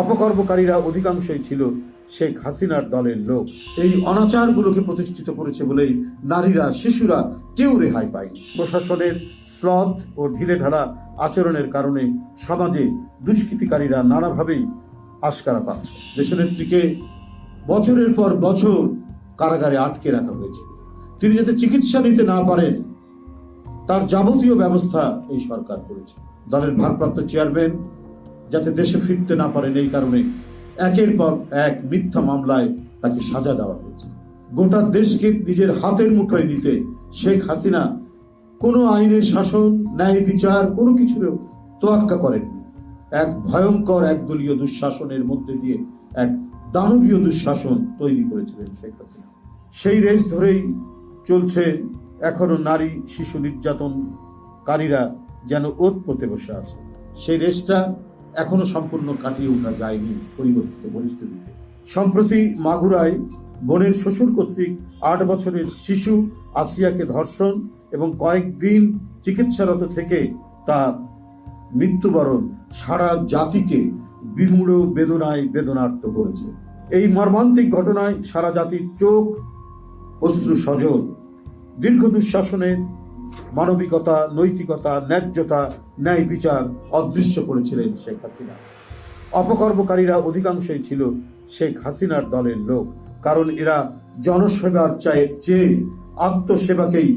অপকর্মকারীরা অধিকাংশই ছিল শেখ হাসিনার দলের লোক। এই অনাচারগুলোকে প্রতিষ্ঠিত করেছে বলেই নারীরা, শিশুরা কেউ রেহাই পায়নি। প্রশাসনের শ্রদ ও ঢিলেঢালা আচরণের কারণে সমাজে দুষ্কৃতিকারীরা নানাভাবেই আশকারা পাচ্ছে। দেশনেত্রীকে বছরের পর বছর কারাগারে আটকে রাখা হয়েছে। তিনি যাতে চিকিৎসা নিতে না পারেন, তার যাবতীয় ব্যবস্থা এই সরকার করেছে। দলের ভারপ্রাপ্ত চেয়ারম্যান যাতে দেশে ফিরতে না পারেন এই কারণে একের পর এক মিথ্যা মামলায় তাকে সাজা দেওয়া হয়েছে। গোটা দেশকে নিজের হাতের মুঠোয় নিতে শেখ হাসিনা কোনো আইনের শাসন, ন্যায় বিচার, কোনো কিছুর তোয়াক্কা করেননি। এক ভয়ঙ্কর, একদলীয় দুঃশাসনের মধ্যে দিয়ে এক দানবীয় দুঃশাসন তৈরি করেছিলেন শেখ হাসিনা। সেই রেস ধরেই চলছে এখনও নারী, শিশু, নির্যাতনকারীরা যেন ওত পতে বসে আছে। সেই রেসটা এখনও সম্পূর্ণ কাটিয়ে ওঠা যায়নি পরিবর্তিত পরিস্থিতিতে সম্প্রতি মাগুরায় বোনের শ্বশুর কর্তৃক আট বছরের শিশু আসিয়াকে ধর্ষণ এবং কয়েকদিন চিকিৎসারত থেকে তার মৃত্যুবরণ সারা জাতিকে বিমূঢ় বেদনায় বেদনার্ত করেছে। এই মর্মান্তিক ঘটনায় সারা জাতির চোখ, অশ্রু সজল। দীর্ঘ দুঃশাসনের মানবিকতা, নৈতিকতা, ন্যায্যতা ন্যায় বিচার অদৃশ্য করেছিলেন শেখ হাসিনা। অপকর্মকারীরা অধিকাংশই ছিল শেখ হাসিনার দলের লোক, কারণ এরা জনসেবার চায় চেয়ে আত্মসেবাকেই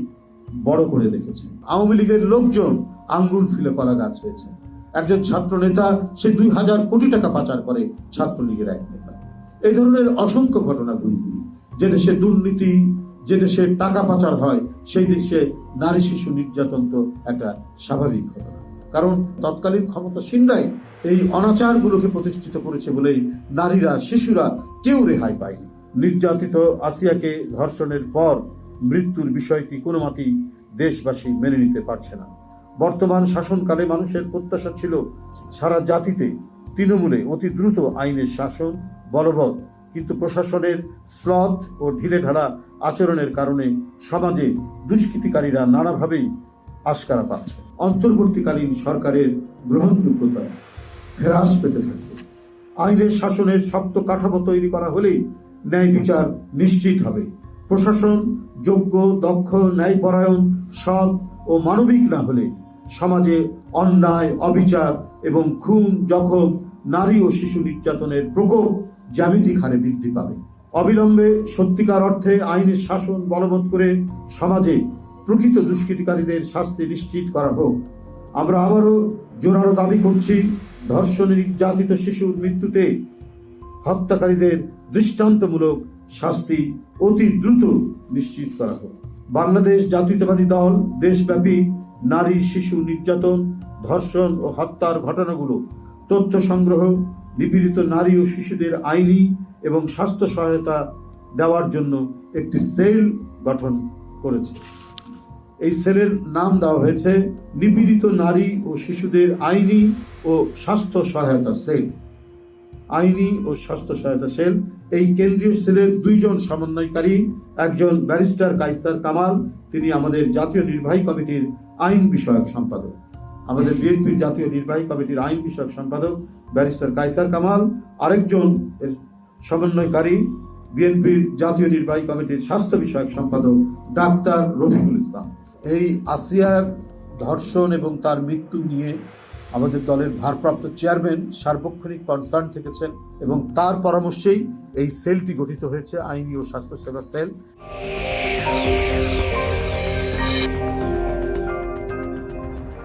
বড় করে দেখেছে আওয়ামী লীগের লোকজন আঙ্গুর ফিলে কলা গাছ হয়েছে। একজন ছাত্র নেতা সে দুই হাজার কোটি টাকা পাচার করে ছাত্রলীগের এক নেতা। এই ধরনের অসংখ্য ঘটনা ঘুরি ঘুরি যে দেশে দুর্নীতি, যে দেশে টাকা পাচার হয়, সেই দেশে নারী শিশু নির্যাতন তো একটা স্বাভাবিক ঘটনা। কারণ তৎকালীন ক্ষমতাসীনরাই এই অনাচারগুলোকে প্রতিষ্ঠিত করেছে বলেই নারীরা, শিশুরা কেউ রেহাই পায়নি। নির্যাতিত আসিয়াকে ধর্ষণের পর মৃত্যুর বিষয়টি কোনো মতেই দেশবাসী মেনে নিতে পারছে না। বর্তমান শাসনকালে মানুষের প্রত্যাশা ছিল সারা জাতিতে তৃণমূলে অতি দ্রুত আইনের শাসন বলবৎ, কিন্তু প্রশাসনের শ্রদ ও ঢিলেঢালা আচরণের কারণে সমাজে দুষ্কৃতিকারীরা নানাভাবেই আশকারা পাচ্ছে। অন্তর্বর্তীকালীন সরকারের গ্রহণযোগ্যতা হ্রাস পেতে থাকবে। আইনের শাসনের শক্ত কাঠামো তৈরি করা হলেই ন্যায় বিচার নিশ্চিত হবে। প্রশাসন যোগ্য, দক্ষ, ন্যায়পরায়ণ, সৎ ও মানবিক না হলে সমাজে অন্যায়, অবিচার এবং খুন, জখম, নারী ও শিশু নির্যাতনের প্রকোপ জ্যামিতিক হারে বৃদ্ধি পাবে। অবিলম্বে সত্যিকার অর্থে আইনের শাসন বলবৎ করে সমাজে প্রকৃত দুষ্কৃতিকারীদের শাস্তি নিশ্চিত করা হোক। আমরা আবারও জোরালো দাবি করছি, ধর্ষণে নির্যাতিত শিশুর মৃত্যুতে হত্যাকারীদের দৃষ্টান্তমূলক শাস্তি অতি দ্রুত নিশ্চিত করা হোক। বাংলাদেশ জাতীয়তাবাদী দল, দেশব্যাপী নারী শিশু নির্যাতন, ধর্ষণ ও হত্যার ঘটনাগুলো, তথ্য সংগ্রহ, নিপীড়িত নারী ও শিশুদের আইনি এবং স্বাস্থ্য সহায়তা দেওয়ার জন্য একটি সেল গঠন করেছে। এই সেলের নাম দেওয়া হয়েছে নিপীড়িত নারী ও শিশুদের আইনি ও স্বাস্থ্য সহায়তা সেল। আইনি ও স্বাস্থ্য সহায়তা সেল, এই কেন্দ্রীয় সেলের দুইজন সমন্বয়কারী, একজন ব্যারিস্টার কাইসার কামাল, তিনি আমাদের জাতীয় নির্বাহী কমিটির আইন বিষয়ক সম্পাদক। আমাদের বিএনপির জাতীয় নির্বাহী কমিটির আইন বিষয়ক সম্পাদক ব্যারিস্টার কাইসার কামাল, আরেকজন এর সমন্বয়কারী বিএনপির জাতীয় নির্বাহী কমিটির স্বাস্থ্য বিষয়ক সম্পাদক ডাক্তার রফিকুল ইসলাম। এই আসিয়ার ধর্ষণ এবং তার মৃত্যু নিয়ে আমাদের দলের ভারপ্রাপ্ত চেয়ারম্যান সার্বক্ষণিক কনসার্ন থেকেছেন এবং তার পরামর্শেই এই সেলটি গঠিত হয়েছে আইনি ও স্বাস্থ্য সেবা সেল।